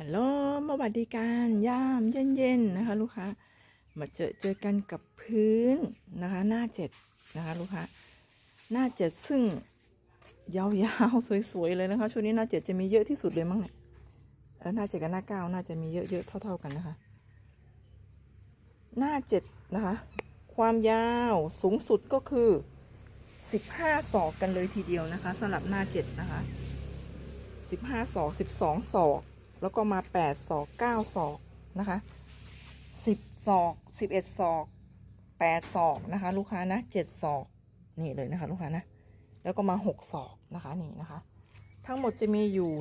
ฮัลโหลมาสวัสดีการยามเย็นๆนะคะ ลูกค้า มาเจอเจอกันกับพื้นนะคะ หน้าเจ็ดนะคะ ลูกค้า หน้าเจ็ดซึ่งยาวๆสวยๆเลยนะคะช่วงนี้หน้าเจ็ดจะมีเยอะที่สุดเลยมั้งเนี่ยแล้วหน้าเจ็ดกับหน้าเก้าน่าจะมีเยอะๆเท่า ๆกันนะคะ หน้าเจ็ดนะคะ ความยาวสูงสุดก็คือสิบห้าศอกกันเลยทีเดียวนะคะสำหรับหน้าเจ็ดนะคะสิบห้าศอกสิบสองศอก แล้วก็มาแปดศอกเก้าศอกนะคะสิบศอกสิบเอ็ดศอกแปดศอกนะคะ ลูกค้านะเจ็ดศอกนี่เลยนะคะ ลูกค้านะ แล้วก็มาหกศอกนะคะนี่นะคะ ทั้งหมดจะมีอยู่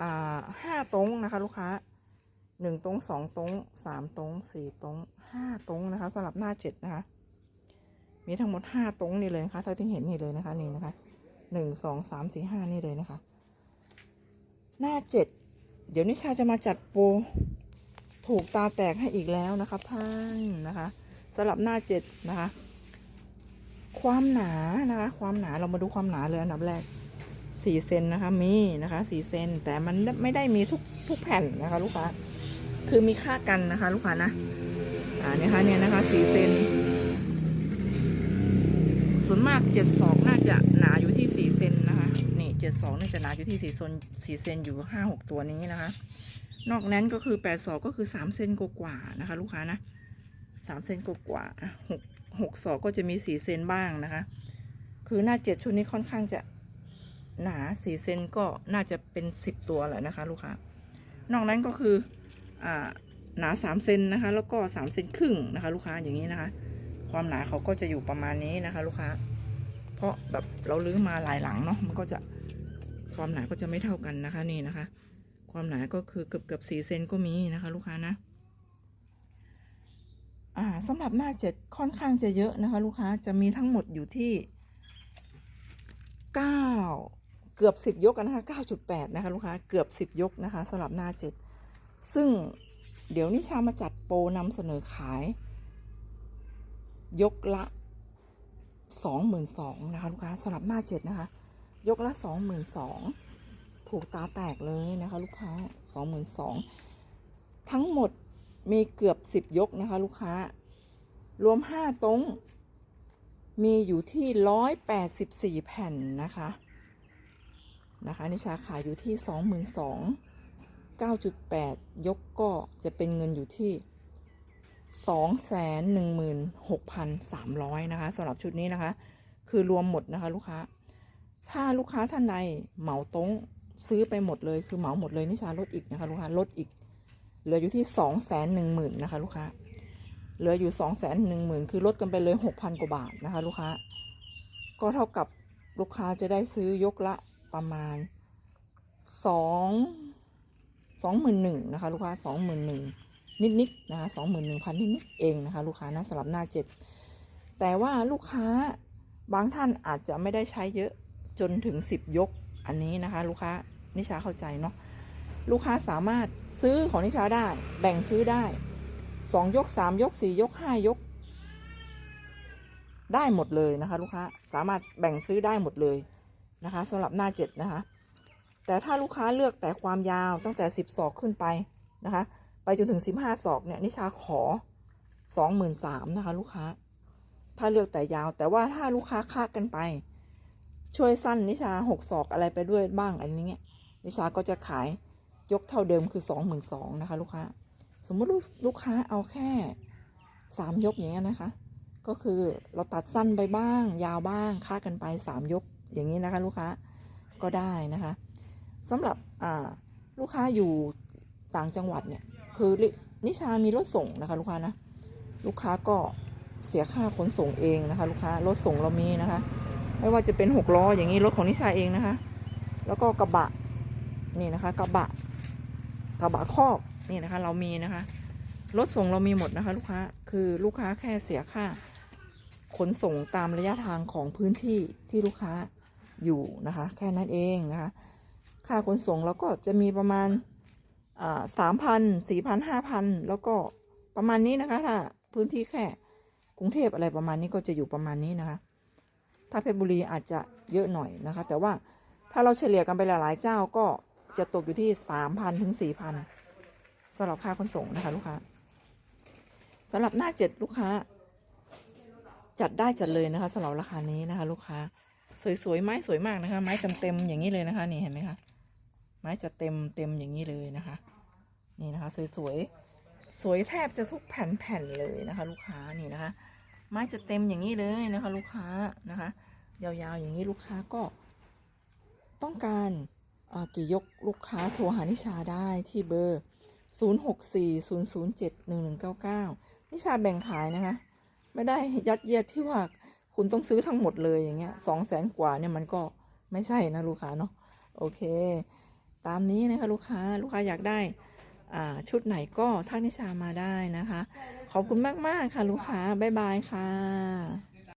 อ่าห้าตรงนะคะ ลูกค้าหนึ่งตรงสองตรงสามตรงสี่ตรงห้าตรงนะคะสำหรับหน้าเจ็ดนะคะ มีทั้งหมดห้าตรงนี่เลยนะคะเท่าที่เห็นนี่เลยนะคะนี่นะคะหนึ่งสองสามสี่ห้านี่เลยนะคะ หน้าเจ็ด เดี๋ยวนิชาจะมาจัดโปรถูกตาแตกให้อีกแล้วนะครับท่านนะคะสำหรับหน้าเจ็ดนะคะ ความหนานะคะ ความหนาเรามาดูความหนาเลยอันดับแรกสี่เซนนะคะมีนะคะสี่เซนแต่มันไม่ได้มีทุกทุกแผ่นนะคะ ลูกค้าคือมีค่ากันนะคะ ลูกค้านะอ่าเนี่ยคะเนี่ยนะคะสี่เซนส่วนมากเจ็ดสองน่าจะ จ็ดสองนี่จะหนาอยู่ที่สี่เซนสี่เซนอยู่ห้าหกตัวนี้นะคะ นอกนั้นก็คือแปดสองก็คือสามเซนกว่านะคะ ลูกค้านะสามเซนกว่าหกหกศอกก็จะมีสี่เซนบ้างนะคะ คือหน้าเจ็ดชุดนี้ค่อนข้างจะหนาสี่เซนก็น่าจะเป็นสิบตัวแหละนะคะ ลูกค้านอกนั้นก็คืออ่าหนาสามเซนนะคะ แล้วก็สามเซนครึ่งนะคะ ลูกค้าอย่างนี้นะคะ ความหนาเขาก็จะอยู่ประมาณนี้นะคะ ลูกค้า เพราะแบบเราลื้อมาหลายหลังเนาะมันก็จะ ความหนาก็จะไม่เท่ากันนะคะนี่นะคะ ความหนาก็คือเกือบเกือบสี่เซนก็มีนะคะ ลูกค้านะอ่าสำหรับหน้าเจ็ดค่อนข้างจะเยอะนะคะ ลูกค้าจะมีทั้งหมดอยู่ที่เก้าเกือบสิบยกกันนะคะเก้าจุดแปดนะคะ ลูกค้าเกือบสิบยกนะคะสำหรับหน้าเจ็ดซึ่งเดี๋ยวนิชามาจัดโปรนำเสนอขาย ยกละสองหมื่นสองนะคะ ลูกค้าสำหรับหน้าเจ็ดนะคะ ยกละสองหมื่นสองถูกตาแตกเลยนะคะลูกค้าสองหมื่นสองทั้งหมดมีเกือบสิบยกนะคะลูกค้า รวมห้าตรงมีอยู่ที่ร้อยแปดสิบสี่แผ่นนะคะนะคะนิชาขายอยู่ที่สองหมื่นสองเก้าจุดแปดยกก็จะเป็นเงินอยู่ที่สองแสนหนึ่งหมื่นหกพันสามร้อยนะคะสำหรับชุดนี้นะคะ คือรวมหมดนะคะลูกค้า ถ้าลูกค้าท่านใดเหมาตรงซื้อไปหมดเลยคือเหมาหมดเลยนิชาลดอีกนะคะลูกค้าลดอีก เหลืออยู่ที่สองแสนหนึ่งหมื่นนะคะลูกค้าเหลืออยู่สองแสนหนึ่งหมื่นคือลดกันไปเลยหกพันกว่าบาทนะคะลูกค้า ก็เท่ากับลูกค้าจะได้ซื้อยกละประมาณสองสองหมื่นหนึ่งนะคะลูกค้าสองหมื่นหนึ่งนิดๆนะคะสองหมื่นหนึ่งพันนิดๆเองนะคะลูกค้านะสำหรับหน้าเจ็ดแต่ว่าลูกค้าบางท่านอาจจะไม่ได้ใช้เยอะ จนถึงสิบยกอันนี้นะคะ ลูกค้านิชาเข้าใจเนาะลูกค้าสามารถซื้อของนิชาได้แบ่งซื้อได้สองยกสามยกสี่ยกห้ายก ได้หมดเลยนะคะ ลูกค้าสามารถแบ่งซื้อได้หมดเลยนะคะสำหรับหน้าเจ็ดนะคะ แต่ถ้าลูกค้าเลือกแต่ความยาวตั้งแต่สิบศอกขึ้นไปนะคะ ไปจนถึงสิบห้าศอกเนี่ยนิชาขอสองหมื่นสามนะคะ ลูกค้า ถ้าเลือกแต่ยาวแต่ว่าถ้าลูกค้าคากันไป ช่วยสั้นนิชาหกศอกอะไรไปด้วยบ้างอันนี้เนี่ยนิชาก็จะขายยกเท่าเดิมคือสองหมื่นสองนะคะ ลูกค้า สมมุติลูกลูกค้าเอาแค่สามยกอย่างเงี้ยนะคะ ก็คือเราตัดสั้นไปบ้าง ยาวบ้างค่ากันไปสามยกอย่างนี้นะคะ ลูกค้าก็ได้นะคะสำหรับอ่าลูกค้าอยู่ต่างจังหวัดเนี่ยคือนิชามีรถส่งนะคะ ลูกค้านะลูกค้าก็เสียค่าขนส่งเองนะคะ ลูกค้ารถส่งเรามีนะคะ ไม่ว่าจะเป็นหกล้ออย่างนี้รถของนิชาเองนะคะ แล้วก็กระบะนี่นะคะ กระบะกระบะครอกนี่นะคะ เรามีนะคะรถส่งเรามีหมดนะคะ ลูกค้าคือลูกค้าแค่เสียค่า ขนส่งตามระยะทางของพื้นที่ที่ลูกค้าอยู่นะคะ แค่นั้นเองนะคะ ค่าขนส่งเราก็จะมีประมาณสามพันสี่พันห้าพันแล้วก็ประมาณนี้นะคะถ้าพื้นที่แค่กรุงเทพอะไรประมาณนี้ก็จะอยู่ประมาณนี้นะคะ ถ้าเพชรบุรีอาจจะเยอะหน่อยนะคะ แต่ว่าถ้าเราเฉลี่ยกันไปหลายๆเจ้าก็จะตกอยู่ที่สามพันถึงสี่พันสำหรับค่าขนส่งนะคะลูกค้าสำหรับหน้าเจ็ดลูกค้า จัดได้จัดเลยนะคะสำหรับราคานี้นะคะ ลูกค้า สวยๆไม้สวยมากนะคะ ไม้เต็มๆอย่างนี้เลยนะคะ นี่เห็นไหมคะไม้จะเต็มเต็มอย่างนี้เลยนะคะ นี่นะคะ สวยๆสวยแทบจะทุกแผ่นๆเลยนะคะ ลูกค้านี่นะคะ ไม้จะเต็มอย่างนี้เลยนะคะ ลูกค้านะคะ ยาวๆอย่างนี้ลูกค้าก็ ต้องการกี่ยกลูกค้าโทรหานิชาได้ที่เบอร์ 0640071199 นิชาแบ่งขายนะคะ ไม่ได้ยัดเยียดที่ว่าคุณต้องซื้อทั้งหมดเลยอย่างเงี้ยสองแสนกว่าเนี่ยมันก็ไม่ใช่นะลูกค้าเนาะโอเค ตามนี้นะคะลูกค้าลูกค้าอยากได้ชุดไหนก็ทักนิชามาได้นะคะ ขอบคุณมาก ๆ ค่ะ ลูกค้า บ๊ายบายค่ะ